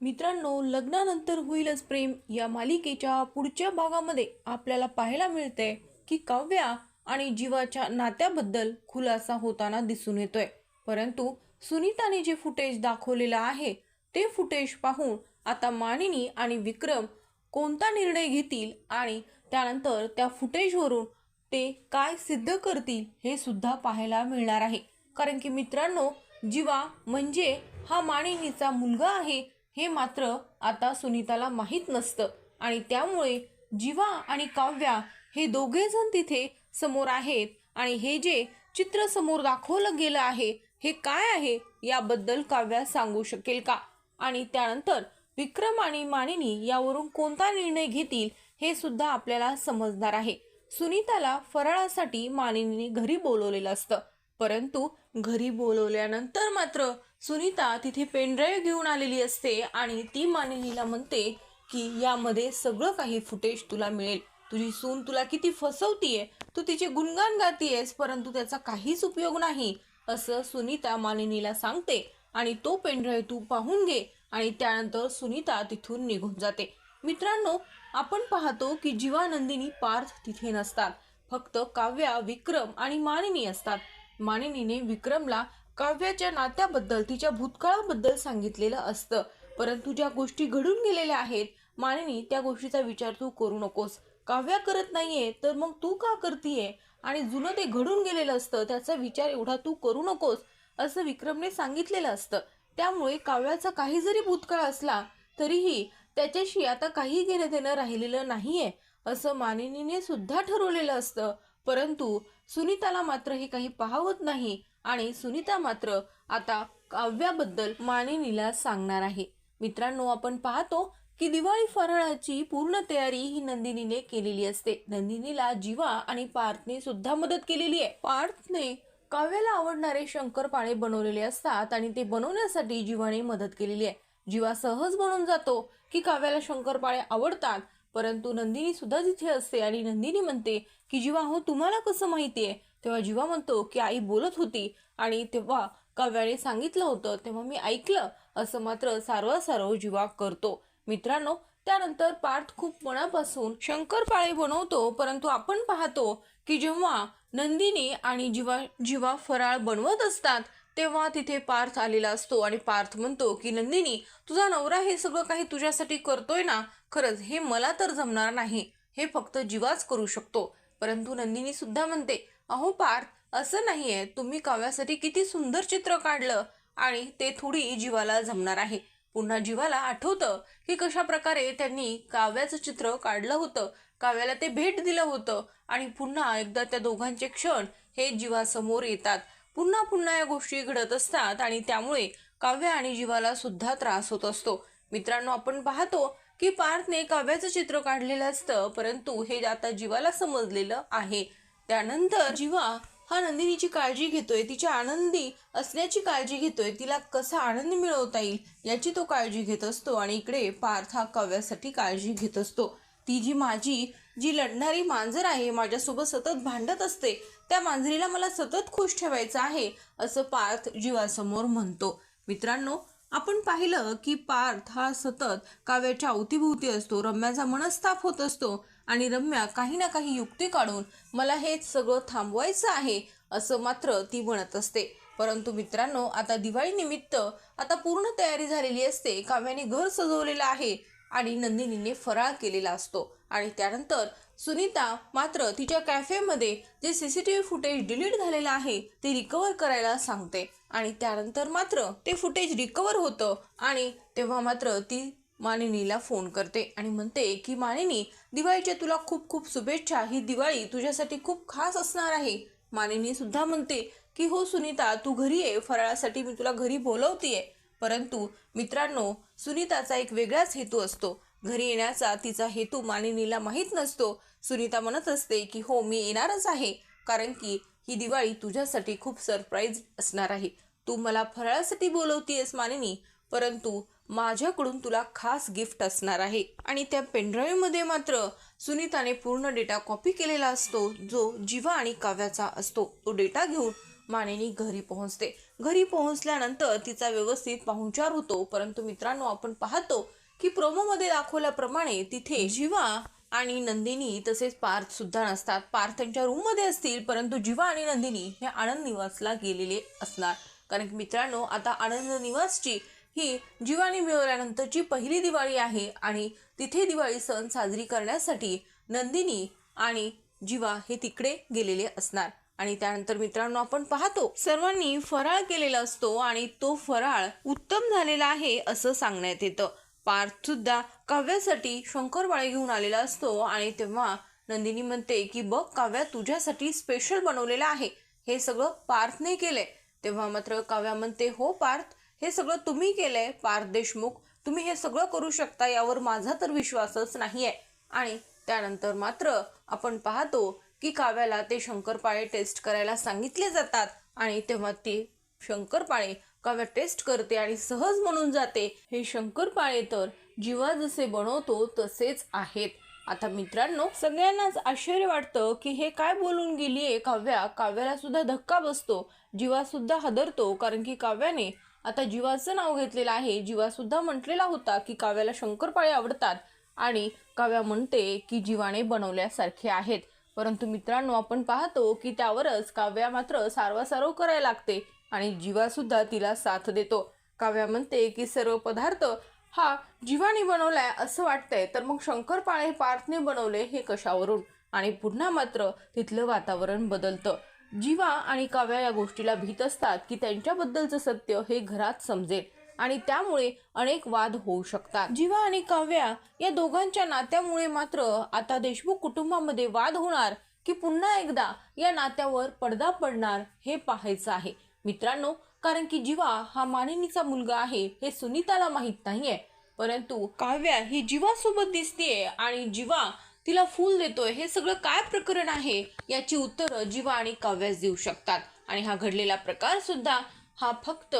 मित्रांनो लग्नानंतर होईलच प्रेम. या मालिकेच्या पुढच्या भागामध्ये आपल्याला पाहायला मिळते की काव्या आणि जीवाच्या नात्याबद्दल खुलासा होताना दिसून येतोय. परंतु सुनीताने जे फुटेज दाखवलेलं आहे ते फुटेज पाहून आता मानिनी आणि विक्रम कोणता निर्णय घेतील आणि त्यानंतर त्या फुटेजवरून ते काय सिद्ध करतील हे सुद्धा पाहायला मिळणार आहे. कारण की मित्रांनो जीवा म्हणजे हा मानिनीचा मुलगा आहे हे मात्र आता सुनीताला माहीत नसतं. आणि त्यामुळे जीवा आणि काव्या हे दोघेजण तिथे समोर आहेत. आणि हे जे चित्र समोर दाखवलं गेलं आहे हे काय आहे याबद्दल काव्या सांगू शकेल का? आणि त्यानंतर विक्रम आणि मानिनी यावरून कोणता निर्णय घेतील हे सुद्धा आपल्याला समजणार आहे. सुनीताला फराळासाठी मानिनीने घरी बोलवलेलं असतं. परंतु घरी बोलवल्यानंतर मात्र सुनीता तिथे पेनड्राईव्ह घेऊन आलेली असते आणि ती मानिनीला म्हणते की यामध्ये सगळं काही फुटेज तुला मिळेल. तुझी सून तुला किती फसवतीये तू तिचे गुणगान गातीयेस परंतु त्याचा काहीच उपयोग नाही असं सुनीता मानिनीला सांगते आणि तो पेनड्राईव्ह तू पाहून घे आणि त्यानंतर सुनीता तिथून निघून जाते. मित्रांनो आपण पाहतो की जीवानंदिनी पार्थ तिथे नसतात. फक्त काव्या विक्रम आणि मानिनी असतात. मानिनीने विक्रमला काव्याच्या नात्याबद्दल तिच्या भूतकाळाबद्दल सांगितलेलं असतं. परंतु ज्या गोष्टी घडून गेलेल्या आहेत मानिनी त्या गोष्टीचा विचार तू करू नकोस. काव्या करत नाहीये तर मग तू का करतीये? आणि जुनं ते घडून गेलेलं असतं त्याचा विचार एवढा तू करू नकोस असं विक्रमने सांगितलेलं असतं. त्यामुळे काव्याचा काही जरी भूतकाळ असला तरीही त्याच्याशी आता काही घेणं देणं राहिलेलं नाहीये असं मानिनीने सुद्धा ठरवलेलं असतं. परंतु सुनीताला मात्र हे काही पाहवत नाही. आणि सुनीता मात्र आता काव्याबद्दल मानिनीला सांगणार आहे. मित्रांनो आपण पाहतो की दिवाळी फराळाची पूर्ण तयारी ही नंदिनीने केलेली असते. नंदिनीला जीवा आणि पार्थने सुद्धा मदत केलेली आहे. पार्थने काव्याला आवडणारे शंकरपाळे बनवलेले असतात आणि ते बनवण्यासाठी जीवाने मदत केलेली आहे. जीवा सहज बनून जातो की काव्याला शंकरपाळे आवडतात परंतु नंदिनी सुद्धा तिथे असते आणि नंदिनी म्हणते की जीवा हो तुम्हाला कसं माहिती आहे तेव्हा जीवा म्हणतो की आई बोलत होती आणि तेव्हा काव्याने सांगितलं होतं तेव्हा मी ऐकलं. असं मात्र सारवासारव जीवा करतो. मित्रांनो त्यानंतर पार्थ खूप मनापासून शंकरपाळे बनवतो परंतु आपण पाहतो की जेव्हा नंदिनी आणि जीवा जीवा फराळ बनवत असतात तेव्हा तिथे पार्थ आलेला असतो आणि पार्थ म्हणतो की नंदिनी तुझा नवरा हे सगळं काही तुझ्यासाठी करतोय ना? खरंच हे मला तर जमणार नाही. हे फक्त जीवाच करू शकतो. परंतु नंदिनी सुद्धा म्हणते अहो पार्थ असं नाहीये. तुम्ही काव्यासाठी किती सुंदर चित्र काढलं आणि ते थोडी जीवाला जमणार आहे. पुन्हा जीवाला आठवतं की कशा प्रकारे त्यांनी काव्याचं चित्र काढलं होतं. काव्याला ते भेट दिलं होतं आणि पुन्हा एकदा त्या दोघांचे क्षण हे जीवासमोर येतात. पुन्हा पुन्हा या गोष्टी घडत असतात आणि त्यामुळे काव्य आणि जीवाला सुद्धा त्रास होत असतो. मित्रांनो आपण पाहतो की पार्थने काव्याचं चित्र काढलेलं असतं परंतु हे आता जीवाला समजलेलं आहे. त्यानंतर जीवा हा नंदिनीची काळजी घेतोय तिच्या आनंदी असण्याची काळजी घेतोय तिला कसा आनंद मिळवता येईल याची तो काळजी घेत असतो आणि इकडे पार्थ हा काव्यासाठी काळजी घेत असतो. ती जी माझी जी लढणारी मांजर आहे माझ्यासोबत सतत भांडत असते त्या मांजरीला मला सतत खुश ठेवायचं आहे असं पार्थ जीवासमोर म्हणतो. मित्रांनो आपण पाहिलं की पार्थ हा सतत काव्याच्या अवतीभोवती असतो रम्याचा मनस्ताप होत असतो. आणि रम्या काही ना काही युक्ती काढून मला हे सगळं थांबवायचं आहे असं मात्र ती म्हणत असते. परंतु मित्रांनो आता दिवाळीनिमित्त आता पूर्ण तयारी झालेली असते. काव्याने घर सजवलेलं आहे आणि नंदिनीने फराळ केलेला असतो. आणि त्यानंतर सुनीता मात्र तिच्या कॅफेमध्ये जे C C T V footage delete झालेलं आहे ते रिकवर करायला सांगते. आणि त्यानंतर मात्र ते फुटेज रिकवर होतं आणि तेव्हा मात्र ती मानिनीला फोन करते आणि म्हणते की मानिनी दिवाळीच्या तुला खूप खूप शुभेच्छा. ही दिवाळी तुझ्यासाठी खूप खास असणार आहे. मानिनी सुद्धा म्हणते की हो सुनीता तू घरी ये. फराळासाठी मी तुला घरी बोलवतीये. परंतु मित्रांनो सुनीताचा एक वेगळाच हेतू असतो. घरी येण्याचा तिचा हेतू मानिनीला माहीत नसतो. सुनीता म्हणत असते की हो मी येणारच आहे. कारण की ही दिवाळी तुझ्यासाठी खूप सरप्राईज असणार आहे. तू मला फराळासाठी बोलवतीयस मानिनी. परंतु माझ्याकडून तुला खास गिफ्ट असणार आहे. आणि त्या पेनड्राईव्हमध्ये मात्र सुनीताने पूर्ण डेटा कॉपी केलेला असतो जो जीवा आणि काव्याचा असतो. तो डेटा घेऊन मानेनी घरी पोहोचते. घरी पोहोचल्यानंतर तिचा व्यवस्थित पाहुणचार होतो. परंतु मित्रांनो आपण पाहतो की प्रोमोमध्ये दाखवल्याप्रमाणे तिथे जीवा आणि नंदिनी तसेच पार्थ सुद्धा नसतात. पार्थ त्यांच्या रूममध्ये असतील परंतु जीवा आणि नंदिनी हे आनंद निवासला गेलेले असणार. कारण की मित्रांनो आता आनंद निवासची ही जीवानी मिळवल्यानंतरची पहिली दिवाळी आहे आणि तिथे दिवाळी सण साजरी करण्यासाठी नंदिनी आणि जीवा हे तिकडे गेलेले असणार. आणि त्यानंतर मित्रांनो आपण पाहतो सर्वांनी फराळ केलेला असतो आणि तो फराळ उत्तम झालेला आहे असं सांगण्यात येतं. पार्थ सुद्धा काव्यासाठी शंकरवाळे घेऊन आलेला असतो आणि तेव्हा नंदिनी म्हणते की बघ काव्या तुझ्यासाठी स्पेशल बनवलेलं आहे. हे सगळं पार्थने केलंय. तेव्हा मात्र काव्या म्हणते हो पार्थ हे सगळं तुम्ही केलंय पारदेशमुख तुम्ही हे सगळं करू शकता यावर माझा तर विश्वासच नाही आहे आणि त्यानंतर मात्र आपण पाहतो की काव्याला ते शंकरपाळे टेस्ट करायला सांगितले जातात. आणि तेव्हा ते शंकरपाळे काव्या टेस्ट करते आणि सहज म्हणून जाते हे शंकरपाळे तर जीवा जसे बनवतो तसेच आहेत. आता मित्रांनो सगळ्यांनाच आश्चर्य वाटतं की हे काय बोलून गेलीये काव्या. काव्याला सुद्धा धक्का बसतो जीवा सुद्धा हादरतो कारण की काव्याने आता जीवाचं नाव घेतलेलं आहे. जीवासुद्धा म्हटलेला होता की काव्याला शंकरपाळे आवडतात आणि काव्या म्हणते की जीवाने बनवल्यासारखे आहेत. परंतु मित्रांनो आपण पाहतो की त्यावरच काव्या मात्र सारवासारव करायला लागते आणि जीवासुद्धा तिला साथ देतो. काव्या म्हणते की सर्व पदार्थ हा जीवाने बनवलाय असं वाटतंय तर मग शंकरपाळे पार्थने बनवले हे कशावरून? आणि पुन्हा मात्र तिथलं वातावरण बदलतं. जीवा आणि काव्या या गोष्टीला भीत असतात की त्यांच्याबद्दलचं सत्य हे घरात समजेल आणि त्यामुळे अनेक वाद होऊ शकतात. जीवा आणि काव्या या दोघांच्या नात्यामुळे मात्र आता देशमुख कुटुंबामध्ये वाद होणार की पुन्हा एकदा या नात्यावर पडदा पडणार हे पाहायचं आहे. मित्रांनो कारण की जीवा हा मानिनीचा मुलगा आहे हे सुनीताला माहीत नाहीये. परंतु काव्या ही जीवासोबत दिसतेय आणि जीवा तिला फूल देतोय. हे सगळं काय प्रकरण आहे? याची उत्तरं जीवा आणि काव्यास देऊ शकतात. आणि हा घडलेला प्रकार सुद्धा हा फक्त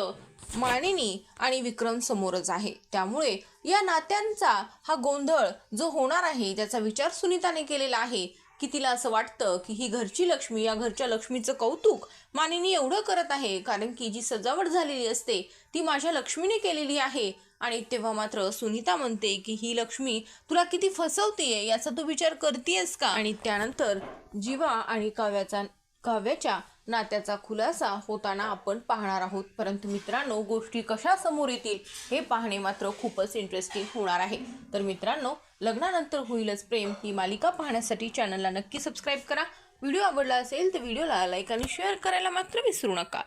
मानिनी आणि विक्रम समोरच आहे. त्यामुळे या नात्यांचा हा गोंधळ जो होणार आहे त्याचा विचार सुनीताने केलेला आहे की तिला असं वाटतं की ही घरची लक्ष्मी या घरच्या लक्ष्मीचं कौतुक मानिनी एवढं करत आहे कारण की जी सजावट झालेली असते ती माझ्या लक्ष्मीने केलेली आहे. आणि तेव्हा मात्र सुनीता म्हणते की ही लक्ष्मी तुला किती फसवतेय याचा तू विचार करतेयस का? आणि त्यानंतर जीवा आणि काव्याचा काव्याच्या नात्याचा खुलासा होताना आपण पाहणार आहोत. परंतु मित्रांनो गोष्टी कशा समोर येतील हे पाहणे मात्र खूपच इंटरेस्टिंग होणार आहे. तर मित्रांनो लग्नानंतर होईलच प्रेम ही मालिका पाहण्यासाठी चॅनलला नक्की सबस्क्राईब करा. व्हिडिओ आवडला असेल तर व्हिडिओला लाईक आणि शेअर करायला मात्र विसरू नका.